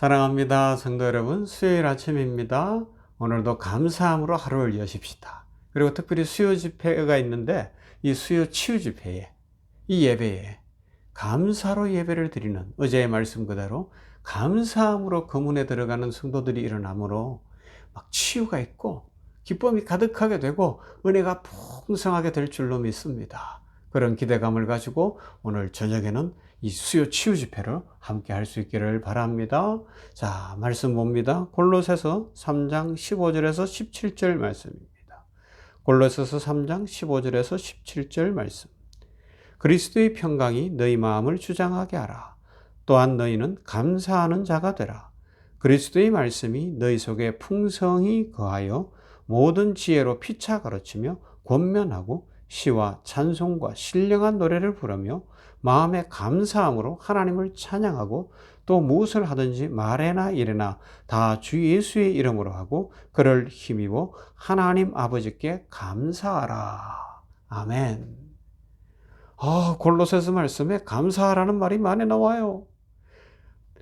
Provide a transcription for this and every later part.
사랑합니다. 성도 여러분, 수요일 아침입니다. 오늘도 감사함으로 하루를 여십시다. 그리고 특별히 수요 집회가 있는데 이 수요 치유 집회에 이 예배에 감사로 예배를 드리는 어제의 말씀 그대로 감사함으로 거문에 들어가는 성도들이 일어나므로 막 치유가 있고 기쁨이 가득하게 되고 은혜가 풍성하게 될 줄로 믿습니다. 그런 기대감을 가지고 오늘 저녁에는 이 수요 치유 집회를 함께 할 수 있기를 바랍니다. 자, 말씀 봅니다. 골로새서 3장 15절에서 17절 말씀입니다. 골로새서 3장 15절에서 17절 말씀. 그리스도의 평강이 너희 마음을 주장하게 하라. 또한 너희는 감사하는 자가 되라. 그리스도의 말씀이 너희 속에 풍성히 거하여 모든 지혜로 피차 가르치며 권면하고 시와 찬송과 신령한 노래를 부르며 마음의 감사함으로 하나님을 찬양하고 또 무엇을 하든지 말에나 이래나 다 주 예수의 이름으로 하고 그를 힘입어 하나님 아버지께 감사하라. 아멘. 아, 골로새서 말씀에 감사하라는 말이 많이 나와요.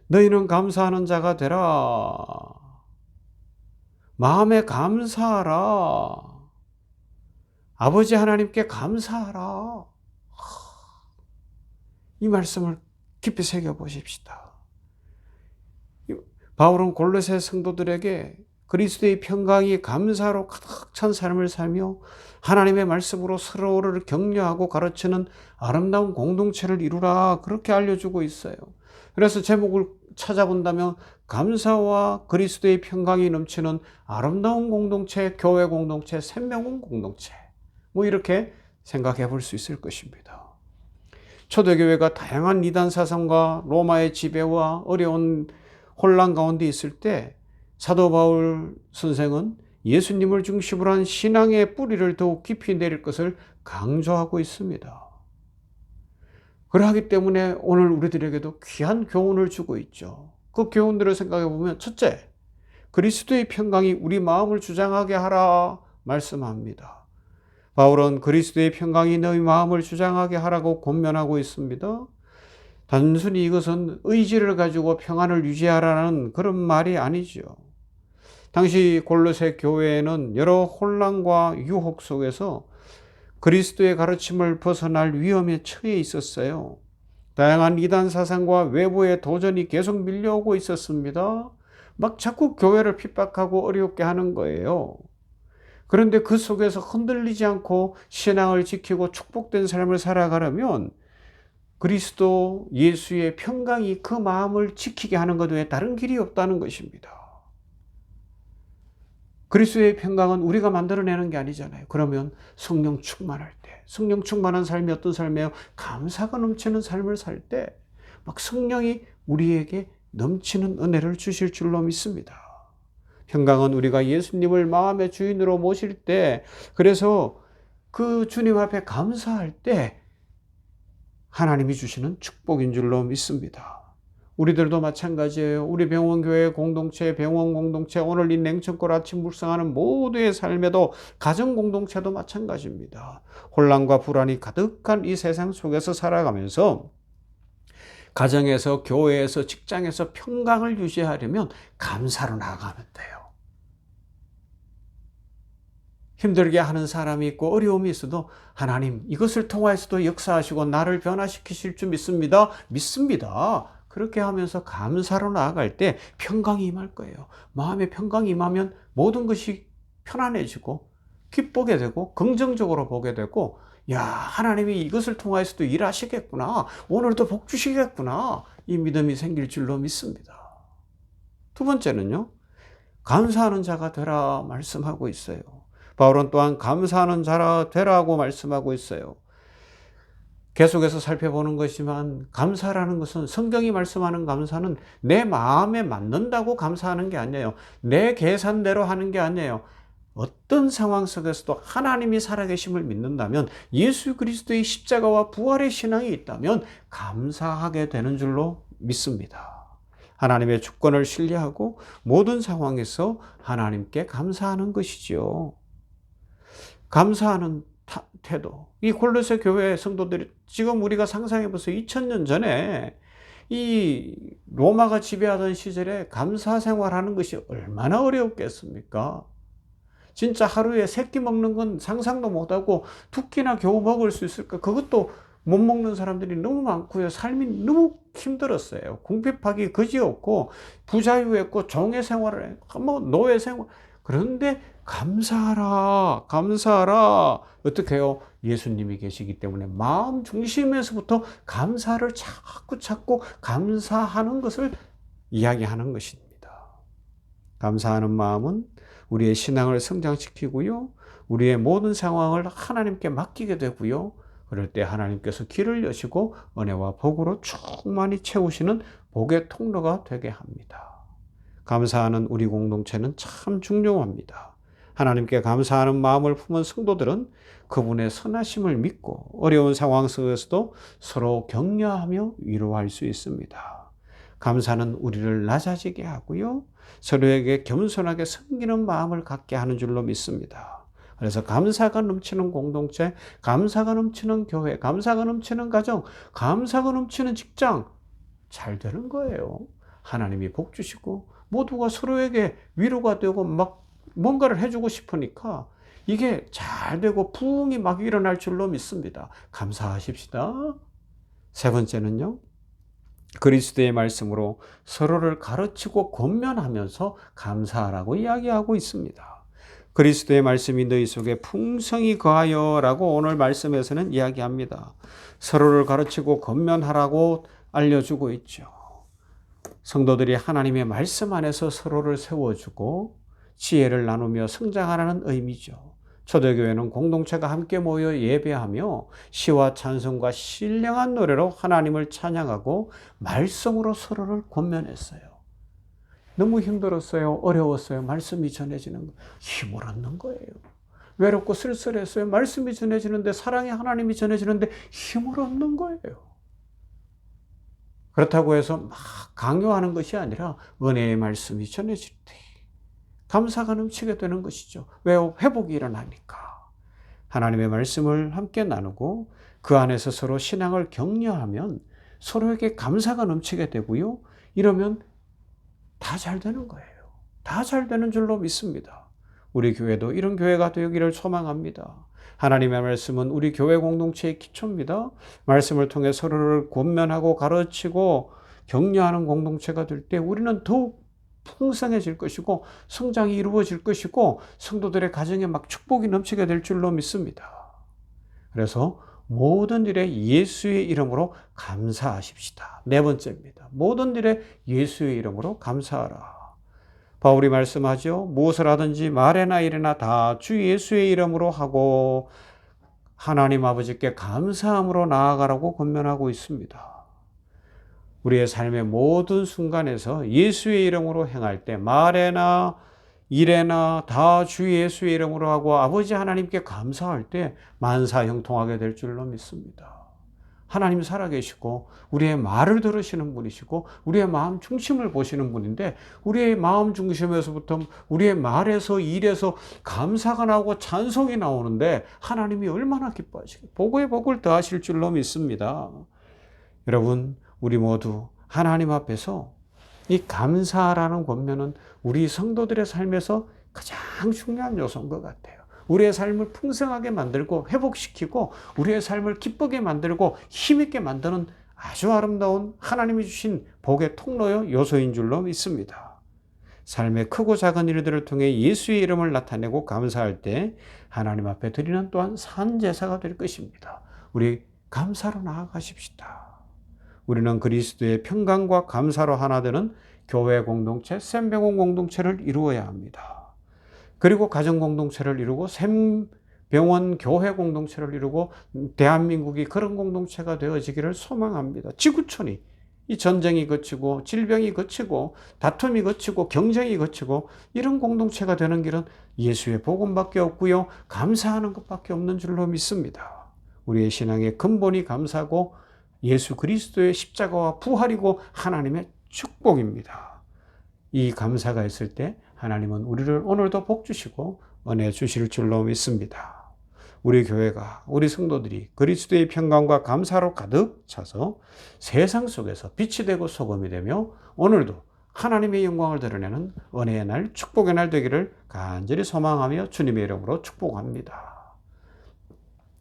너희는 감사하는 자가 되라. 마음에 감사하라. 아버지 하나님께 감사하라. 이 말씀을 깊이 새겨 보십시다. 바울은 골로새 성도들에게 그리스도의 평강이 감사로 가득 찬 삶을 살며 하나님의 말씀으로 서로를 격려하고 가르치는 아름다운 공동체를 이루라 그렇게 알려주고 있어요. 그래서 제목을 찾아본다면 감사와 그리스도의 평강이 넘치는 아름다운 공동체, 교회 공동체, 생명운 공동체 뭐 이렇게 생각해 볼 수 있을 것입니다. 초대교회가 다양한 이단 사상과 로마의 지배와 어려운 혼란 가운데 있을 때 사도 바울 선생은 예수님을 중심으로 한 신앙의 뿌리를 더욱 깊이 내릴 것을 강조하고 있습니다. 그러하기 때문에 오늘 우리들에게도 귀한 교훈을 주고 있죠. 그 교훈들을 생각해 보면 첫째, 그리스도의 평강이 우리 마음을 주장하게 하라 말씀합니다. 바울은 그리스도의 평강이 너희 마음을 주장하게 하라고 권면하고 있습니다. 단순히 이것은 의지를 가지고 평안을 유지하라는 그런 말이 아니죠. 당시 골로새 교회에는 여러 혼란과 유혹 속에서 그리스도의 가르침을 벗어날 위험에 처해 있었어요. 다양한 이단 사상과 외부의 도전이 계속 밀려오고 있었습니다. 막 자꾸 교회를 핍박하고 어렵게 하는 거예요. 그런데 그 속에서 흔들리지 않고 신앙을 지키고 축복된 삶을 살아가려면 그리스도 예수의 평강이 그 마음을 지키게 하는 것 외에 다른 길이 없다는 것입니다. 그리스도의 평강은 우리가 만들어내는 게 아니잖아요. 그러면 성령 충만할 때, 성령 충만한 삶이 어떤 삶이에요? 감사가 넘치는 삶을 살 때, 막 성령이 우리에게 넘치는 은혜를 주실 줄로 믿습니다. 평강은 우리가 예수님을 마음의 주인으로 모실 때, 그래서 그 주님 앞에 감사할 때 하나님이 주시는 축복인 줄로 믿습니다. 우리들도 마찬가지예요. 우리 병원교회 공동체, 병원 공동체, 오늘 이 냉천골 아침 묵상하는 모두의 삶에도 가정 공동체도 마찬가지입니다. 혼란과 불안이 가득한 이 세상 속에서 살아가면서 가정에서, 교회에서, 직장에서 평강을 유지하려면 감사로 나아가면 돼요. 힘들게 하는 사람이 있고 어려움이 있어도 하나님 이것을 통하여서도 역사하시고 나를 변화시키실 줄 믿습니다. 믿습니다. 그렇게 하면서 감사로 나아갈 때 평강이 임할 거예요. 마음에 평강이 임하면 모든 것이 편안해지고 기쁘게 되고 긍정적으로 보게 되고 야 하나님이 이것을 통하여서도 일하시겠구나 오늘도 복 주시겠구나 이 믿음이 생길 줄로 믿습니다. 두 번째는요 감사하는 자가 되라 말씀하고 있어요. 바울은 또한 감사하는 자라 되라고 말씀하고 있어요. 계속해서 살펴보는 것이지만 감사라는 것은 성경이 말씀하는 감사는 내 마음에 맞는다고 감사하는 게 아니에요. 내 계산대로 하는 게 아니에요. 어떤 상황 속에서도 하나님이 살아계심을 믿는다면 예수 그리스도의 십자가와 부활의 신앙이 있다면 감사하게 되는 줄로 믿습니다. 하나님의 주권을 신뢰하고 모든 상황에서 하나님께 감사하는 것이지요. 감사하는 태도. 이 콜로세 교회 성도들이 지금 우리가 상상해 보세요. 2000년 전에 이 로마가 지배하던 시절에 감사 생활하는 것이 얼마나 어려웠겠습니까? 진짜 하루에 세 끼 먹는 건 상상도 못하고 두 끼나 겨우 먹을 수 있을까? 그것도 못 먹는 사람들이 너무 많고요. 삶이 너무 힘들었어요. 궁핍하기 그지없고 부자유했고 종의 생활을 뭐 노예 생활. 그런데 감사하라, 감사하라. 어떻게 해요? 예수님이 계시기 때문에 마음 중심에서부터 감사를 자꾸 찾고 감사하는 것을 이야기하는 것입니다. 감사하는 마음은 우리의 신앙을 성장시키고요. 우리의 모든 상황을 하나님께 맡기게 되고요. 그럴 때 하나님께서 길을 여시고 은혜와 복으로 충만히 채우시는 복의 통로가 되게 합니다. 감사하는 우리 공동체는 참 중요합니다. 하나님께 감사하는 마음을 품은 성도들은 그분의 선하심을 믿고 어려운 상황 속에서도 서로 격려하며 위로할 수 있습니다. 감사는 우리를 낮아지게 하고요. 서로에게 겸손하게 섬기는 마음을 갖게 하는 줄로 믿습니다. 그래서 감사가 넘치는 공동체, 감사가 넘치는 교회, 감사가 넘치는 가정, 감사가 넘치는 직장 잘 되는 거예요. 하나님이 복 주시고 모두가 서로에게 위로가 되고 막 뭔가를 해주고 싶으니까 이게 잘 되고 부흥이 막 일어날 줄로 믿습니다. 감사하십시다. 세 번째는요. 그리스도의 말씀으로 서로를 가르치고 권면하면서 감사하라고 이야기하고 있습니다. 그리스도의 말씀이 너희 속에 풍성히 거하여라고 오늘 말씀에서는 이야기합니다. 서로를 가르치고 권면하라고 알려주고 있죠. 성도들이 하나님의 말씀 안에서 서로를 세워주고 지혜를 나누며 성장하라는 의미죠. 초대교회는 공동체가 함께 모여 예배하며 시와 찬송과 신령한 노래로 하나님을 찬양하고 말씀으로 서로를 권면했어요. 너무 힘들었어요. 어려웠어요. 말씀이 전해지는 거. 힘을 얻는 거예요. 외롭고 쓸쓸했어요. 말씀이 전해지는데 사랑의 하나님이 전해지는데 힘을 얻는 거예요. 그렇다고 해서 막 강요하는 것이 아니라 은혜의 말씀이 전해질 때 감사가 넘치게 되는 것이죠. 왜요? 회복이 일어나니까. 하나님의 말씀을 함께 나누고 그 안에서 서로 신앙을 격려하면 서로에게 감사가 넘치게 되고요. 이러면 다 잘 되는 거예요. 다 잘 되는 줄로 믿습니다. 우리 교회도 이런 교회가 되기를 소망합니다. 하나님의 말씀은 우리 교회 공동체의 기초입니다. 말씀을 통해 서로를 권면하고 가르치고 격려하는 공동체가 될 때 우리는 더욱 풍성해질 것이고 성장이 이루어질 것이고 성도들의 가정에 막 축복이 넘치게 될 줄로 믿습니다. 그래서 모든 일에 예수의 이름으로 감사하십시다. 네 번째입니다. 모든 일에 예수의 이름으로 감사하라. 바울이 말씀하죠. 무엇을 하든지 말에나 일에나 다 주 예수의 이름으로 하고 하나님 아버지께 감사함으로 나아가라고 권면하고 있습니다. 우리의 삶의 모든 순간에서 예수의 이름으로 행할 때 말에나 일에나 다 주 예수의 이름으로 하고 아버지 하나님께 감사할 때 만사 형통하게 될 줄로 믿습니다. 하나님 살아계시고 우리의 말을 들으시는 분이시고 우리의 마음 중심을 보시는 분인데 우리의 마음 중심에서부터 우리의 말에서 일에서 감사가 나오고 찬송이 나오는데 하나님이 얼마나 기뻐하시고 복의 복을 더하실 줄로 믿습니다. 여러분 우리 모두 하나님 앞에서 이 감사라는 권면은 우리 성도들의 삶에서 가장 중요한 요소인 것 같아요. 우리의 삶을 풍성하게 만들고 회복시키고 우리의 삶을 기쁘게 만들고 힘있게 만드는 아주 아름다운 하나님이 주신 복의 통로요 요소인 줄로 믿습니다. 삶의 크고 작은 일들을 통해 예수의 이름을 나타내고 감사할 때 하나님 앞에 드리는 또한 산 제사가 될 것입니다. 우리 감사로 나아가십시다. 우리는 그리스도의 평강과 감사로 하나 되는 교회 공동체, 샘병원 공동체를 이루어야 합니다. 그리고 가정 공동체를 이루고 샘병원 교회 공동체를 이루고 대한민국이 그런 공동체가 되어지기를 소망합니다. 지구촌이 이 전쟁이 거치고 질병이 거치고 다툼이 거치고 경쟁이 거치고 이런 공동체가 되는 길은 예수의 복음밖에 없고요. 감사하는 것밖에 없는 줄로 믿습니다. 우리의 신앙의 근본이 감사고 예수 그리스도의 십자가와 부활이고 하나님의 축복입니다. 이 감사가 있을 때 하나님은 우리를 오늘도 복 주시고 은혜 주실 줄로 믿습니다. 우리 교회가 우리 성도들이 그리스도의 평강과 감사로 가득 차서 세상 속에서 빛이 되고 소금이 되며 오늘도 하나님의 영광을 드러내는 은혜의 날, 축복의 날 되기를 간절히 소망하며 주님의 이름으로 축복합니다.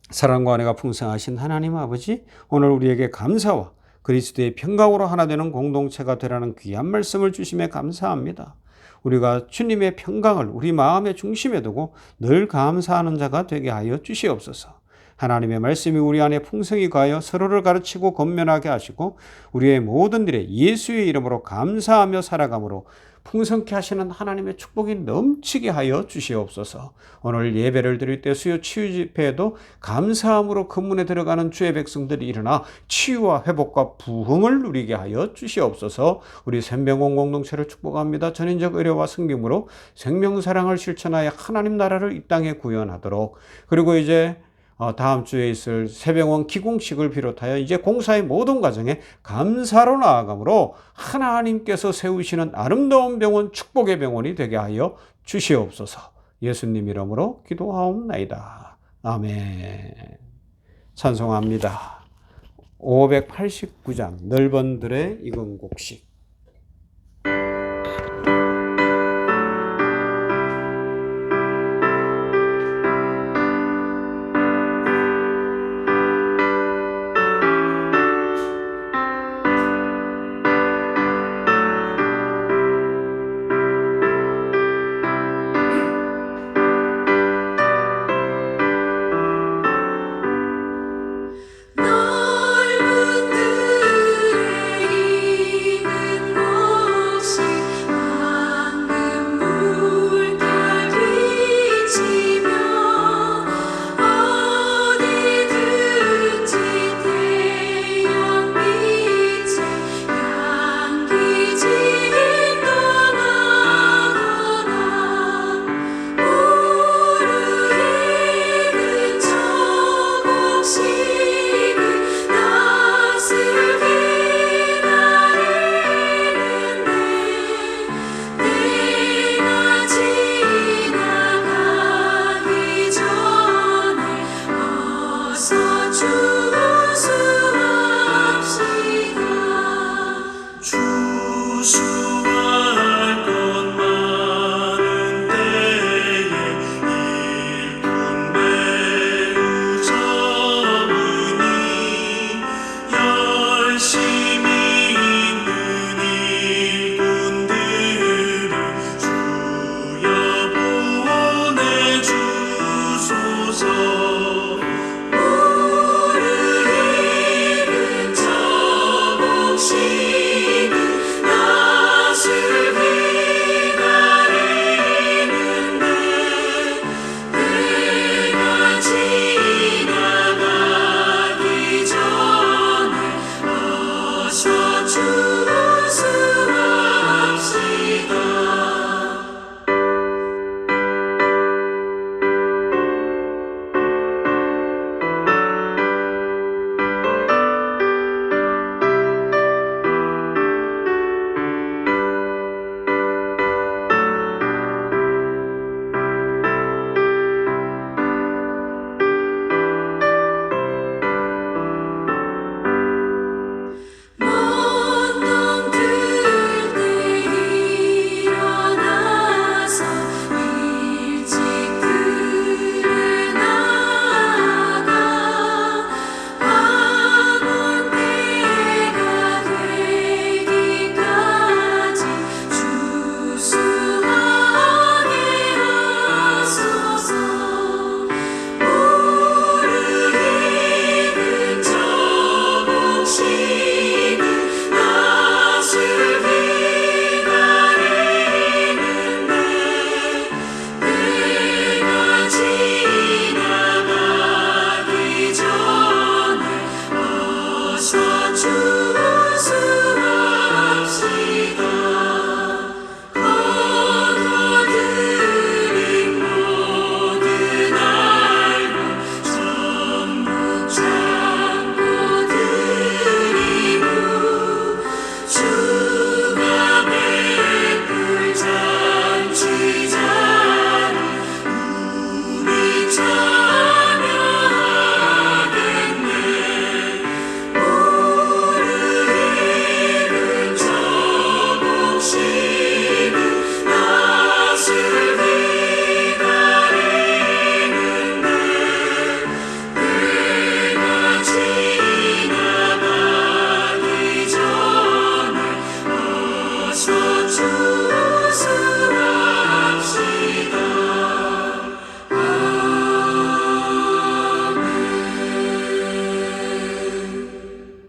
사랑과 은혜가 풍성하신 하나님 아버지, 오늘 우리에게 감사와 그리스도의 평강으로 하나 되는 공동체가 되라는 귀한 말씀을 주심에 감사합니다. 우리가 주님의 평강을 우리 마음의 중심에 두고 늘 감사하는 자가 되게 하여 주시옵소서. 하나님의 말씀이 우리 안에 풍성히 가여 서로를 가르치고 건면하게 하시고 우리의 모든 일에 예수의 이름으로 감사하며 살아감으로 풍성케 하시는 하나님의 축복이 넘치게 하여 주시옵소서. 오늘 예배를 드릴 때 수요 치유 집회에도 감사함으로 근문에 들어가는 주의 백성들이 일어나 치유와 회복과 부흥을 누리게 하여 주시옵소서. 우리 생명원 공동체를 축복합니다. 전인적 의료와 성김으로 생명 사랑을 실천하여 하나님 나라를 이 땅에 구현하도록 그리고 이제 어, 다음 주에 있을 새병원 기공식을 비롯하여 이제 공사의 모든 과정에 감사로 나아가므로 하나님께서 세우시는 아름다운 병원, 축복의 병원이 되게 하여 주시옵소서. 예수님 이름으로 기도하옵나이다. 아멘. 찬송합니다. 589장 넓은 들의 이근곡식